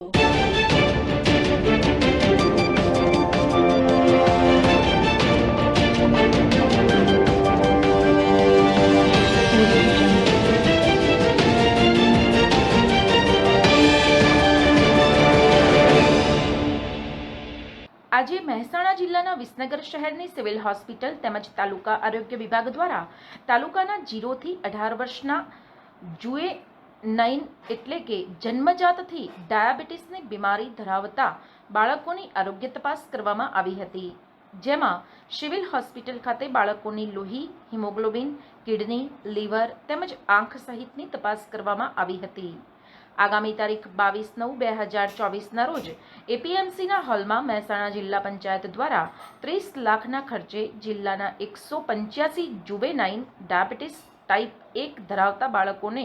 આજે મહેસાણા જિલ્લાના વિસનગર શહેરની સિવિલ હોસ્પિટલ તેમજ તાલુકા આરોગ્ય વિભાગ દ્વારા તાલુકાના જીરોથી અઢાર વર્ષના જુએ નાઇન એટલે કે જન્મજાતથી ડાયાબિટીસની બીમારી ધરાવતા બાળકોની આરોગ્ય તપાસ કરવામાં આવી હતી. જેમાં સિવિલ હોસ્પિટલ ખાતે બાળકોની લોહી, હિમોગ્લોબિન, કિડની, લીવર તેમજ આંખ સહિતની તપાસ કરવામાં આવી હતી. આગામી તારીખ બાવીસ નવ બે હજાર ચોવીસના રોજ એપીએમસીના હોલમાં મહેસાણા જિલ્લા પંચાયત દ્વારા ત્રીસ લાખના ખર્ચે જિલ્લાના એકસો પંચ્યાસી જુવેનાઇન ડાયાબિટીસ ટાઈપ એક ધરાવતા બાળકોને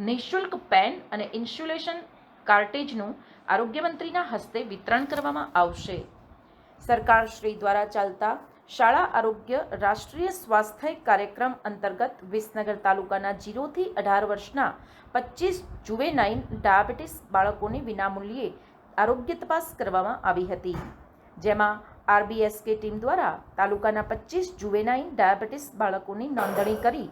નિઃશુલ્ક પેન અને ઇન્સ્યુલેશન કાર્ટેજનું આરોગ્યમંત્રીના હસ્તે વિતરણ કરવામાં આવશે. સરકાર શ્રી દ્વારા ચાલતા શાળા આરોગ્ય રાષ્ટ્રીય સ્વાસ્થ્ય કાર્યક્રમ અંતર્ગત વિસનગર તાલુકાના જીરોથી અઢાર વર્ષના પચીસ જુવેનાઇન ડાયાબિટીસ બાળકોની વિનામૂલ્યે આરોગ્ય તપાસ કરવામાં આવી હતી. જેમાં આરબીએસકે ટીમ દ્વારા તાલુકાના પચીસ જુવેનાઇન ડાયાબિટીસ બાળકોની નોંધણી કરી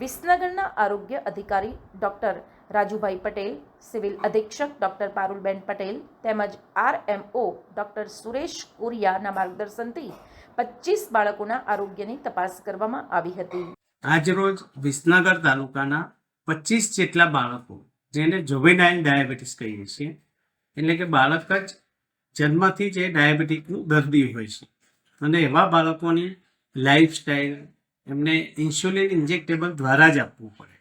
વિસનગરના આરોગ્ય અધિકારી ડૉક્ટર રાજુભાઈ પટેલ, સિવિલ અધિક્ષક ડૉક્ટર પારુલબેન પટેલ તેમજ આરએમઓ ડૉક્ટર સુરેશ કોરિયાના માર્ગદર્શનથી પચીસ બાળકોના આરોગ્યની તપાસ કરવામાં આવી હતી. આજરોજ વિસનગર તાલુકાના પચીસ જેટલા બાળકો, જેને જોવેનાઇલ ડાયાબિટીસ કહીએ છીએ, એટલે કે બાળક જ જન્મથી જ એ ડાયાબિટીસનું દર્દી હોય છે. અને એવા બાળકોની લાઈફસ્ટાઈલ એમને ઇન્સ્યુલિન ઇન્જેક્ટેબલ દ્વારા જ આપવું પડે.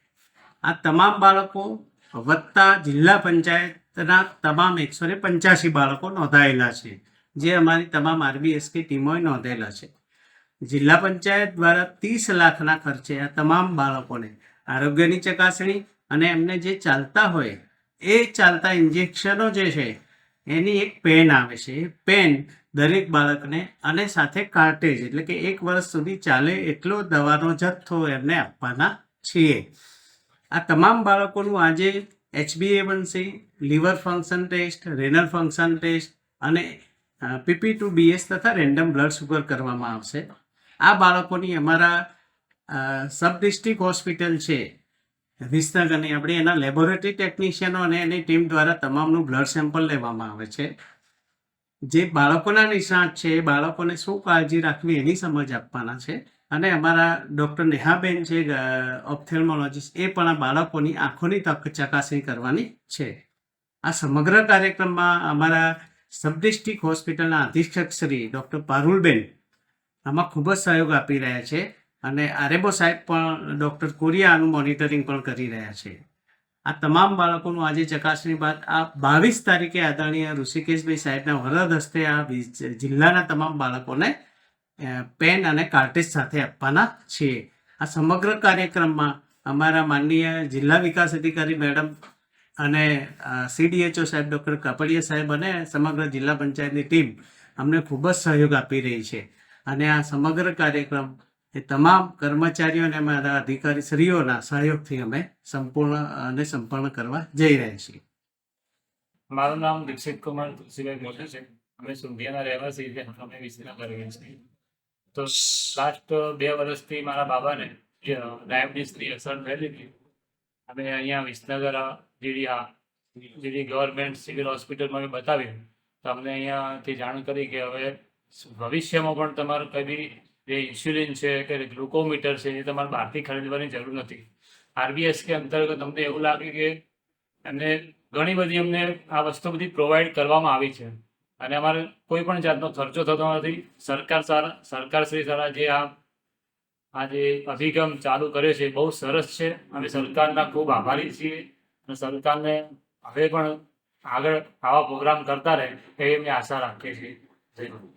આ તમામ બાળકો વત્તા જિલ્લા પંચાયતના તમામ એકસો ને પંચ્યાસી બાળકો નોંધાયેલા છે, જે અમારી તમામ આરબીએસકે ટીમોએ નોંધેલા છે. જિલ્લા પંચાયત દ્વારા ત્રીસ લાખના ખર્ચે આ તમામ બાળકોને આરોગ્યની ચકાસણી અને એમને જે ચાલતા હોય, એ ચાલતા ઇન્જેક્શનો જે છે, એની એક પેન આવે છે. એ પેન દરેક બાળકને અને સાથે કાર્ટેજ એટલે કે એક વર્ષ સુધી ચાલે એટલો દવાનો જથ્થો એમને આપવાના છીએ. આ તમામ બાળકોનું આજે એચબીએ બનશે, liver function test, renal function test અને પીપી ટુ બીએસ તથા રેન્ડમ બ્લડ સુગર કરવામાં આવશે. આ બાળકોની અમારા સબ ડિસ્ટ્રિક્ટ હોસ્પિટલ છે, વિસનગરની. આપણે એના લેબોરેટરી ટેકનિશિયનો અને એની ટીમ દ્વારા તમામનું બ્લડ સેમ્પલ લેવામાં આવે છે. જે બાળકોના નિષ્ણાત છે એ બાળકોને શું કાળજી રાખવી એની સમજ આપવાના છે. અને અમારા ડૉક્ટર નેહાબેન છે ઓપ્થેલ્મોલોજીસ્ટ, એ પણ આ બાળકોની આંખોની તક ચકાસણી કરવાની છે. આ સમગ્ર કાર્યક્રમમાં અમારા સબ ડિસ્ટ્રિક્ટ હોસ્પિટલના અધિક્ષક શ્રી ડૉક્ટર પારુલબેન આમાં ખૂબ જ સહયોગ આપી રહ્યા છે. અને આરેબો સાહેબ પણ ડૉક્ટર કોરિયાનું મોનિટરિંગ પણ કરી રહ્યા છે. આ તમામ બાળકોનું આજે ચકાસણી બાદ આ બાવીસ તારીખે આદરણીય ઋષિકેશભાઈ સાહેબના વરદ હસ્તે આ જિલ્લાના તમામ બાળકોને પેન અને કાર્ટેજ સાથે આપવાના છીએ. આ સમગ્ર કાર્યક્રમમાં અમારા માનનીય જિલ્લા વિકાસ અધિકારી મેડમ અને સીડીએચઓ સાહેબ ડૉક્ટર કાપડિયા સાહેબ અને સમગ્ર જિલ્લા પંચાયતની ટીમ અમને ખૂબ જ સહયોગ આપી રહી છે. અને આ સમગ્ર કાર્યક્રમ એ તમામ કર્મચારીઓ અને અમારા અધિકારી શ્રીઓના સહયોગથી અમે સંપૂર્ણ અને સંપન્ન કરવા જઈ રહ્યા છીએ. મારું નામ દીક્ષિત કુમાર તુલસીભાઈ મોટે છે. અમે સુંધિયાના રહેવાસી છે. અમે વિસનગર કરીએ છીએ. તો લાસ્ટ બે વર્ષથી મારા બાબાને ડાયાબિટીસની અસર થયેલી હતી, અમે અહીંયા વિસનગર આ જીડી ગવર્મેન્ટ સિવિલ હોસ્પિટલમાં અમે બતાવ્યું. તો અમને અહીંયાથી જાણ કરી કે હવે ભવિષ્યમાં પણ તમારું કઈ બી જે ઇન્સ્યુલિન છે કે ગ્લુકોમીટર છે એ તમારે બહારથી ખરીદવાની જરૂર નથી. આરબીએસ કે અંતર્ગત અમને એવું લાગે કે એમને ઘણી બધી અમને આ વસ્તુ બધી પ્રોવાઈડ કરવામાં આવી છે. અને અમારે કોઈ પણ જાતનો ખર્ચો થતો નથી. સરકાર સારા, સરકાર શ્રી સારા જે આ આ જે અભિગમ ચાલુ કર્યો છે બહુ સરસ છે અમે સરકારના ખૂબ આભારી છીએ. અને સરકારને હવે પણ આગળ આવા પ્રોગ્રામ કરતા રહે એવી અમે આશા રાખીએ છીએ. જય.